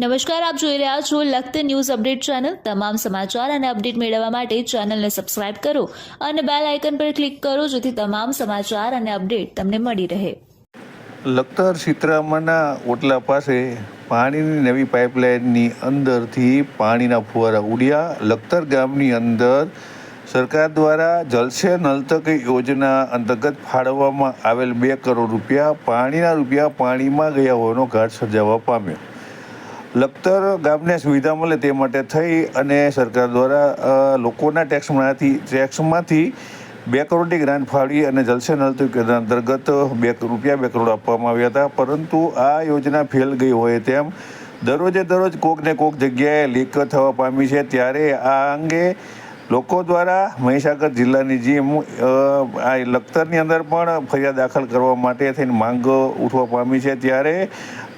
નમસ્કાર, આપ જોઈ રહ્યા છો લખત ન્યૂઝ અપડેટ ચેનલ. તમામ સમાચાર અને અપડેટ મેળવવા માટે ચેનલને સબસ્ક્રાઇબ કરો અને બેલ આઇકન પર ક્લિક કરો જેથી તમામ સમાચાર અને અપડેટ તમને મળી રહે. લખતર સીતરામાના ઓટલા પાસે પાણીની નવી પાઇપલાઇનની અંદરથી પાણીના ફુવારા ઉડ્યા. લખતર ગામની અંદર સરકાર દ્વારા જલસે નલતક યોજના અંતર્ગત ફાળવવામાં આવેલ બે કરોડ રૂપિયા પાણીના રૂપિયા પાણીમાં ગયા હોવાનો ઘાટ સર્જાવા પામ્યો. લખતર ગામને સુવિધા મળે તે માટે થઈ અને સરકાર દ્વારા લોકોના ટેક્સમાંથી ટેક્સમાંથી બે કરોડની ગ્રાન્ટ ફાળવી અને જલસે નલ અંતર્ગત બે રૂપિયા બે કરોડ આપવામાં આવ્યા હતા. પરંતુ આ યોજના ફેલ ગઈ હોય તેમ દરરોજે દરરોજ કોક ને કોક જગ્યાએ લીક થવા પામી છે. ત્યારે આ અંગે લોકો દ્વારા મહીસાગર જિલ્લાની જે આ લખતરની અંદર પણ ફરિયાદ દાખલ કરવા માટે થઈને માંગ ઉઠવા પામી છે. ત્યારે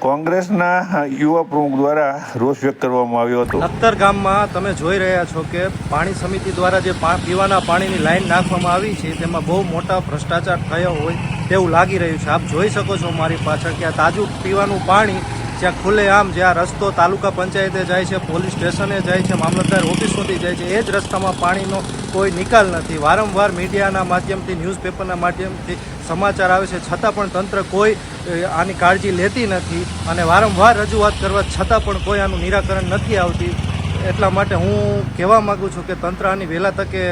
કોંગ્રેસના યુવા પ્રમુખ દ્વારા રોષ વ્યક્ત કરવામાં આવ્યો હતો. લખતર ગામમાં તમે જોઈ રહ્યા છો કે પાણી સમિતિ દ્વારા જે પીવાના પાણીની લાઈન નાખવામાં આવી છે, તેમાં બહુ મોટા ભ્રષ્ટાચાર થયો હોય તેવું લાગી રહ્યું છે. આપ જોઈ શકો છો મારી પાછળ કે આ તાજું પીવાનું પાણી જ્યાં ખુલ્લેઆમ જ્યાં રસ્તો તાલુકા પંચાયતે જાય છે, પોલીસ સ્ટેશને જાય છે, મામલતદાર ઓફિસ જાય છે, એ જ રસ્તામાં પાણીનો કોઈ નિકાલ નથી. વારંવાર મીડિયાના માધ્યમથી, ન્યૂઝપેપરના માધ્યમથી સમાચાર આવે છે. છતાં પણ તંત્ર કોઈ આની કાળજી લેતી નથી અને વારંવાર રજૂઆત કરવા છતાં પણ કોઈ આનું નિરાકરણ નથી આવતી. એટલા માટે હું કહેવા માગું છું કે તંત્ર આની વહેલા તકે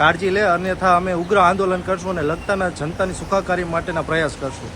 કાળજી લે, અન્યથા અમે ઉગ્ર આંદોલન કરશું અને લગતાના જનતાની સુખાકારી માટેના પ્રયાસ કરશું.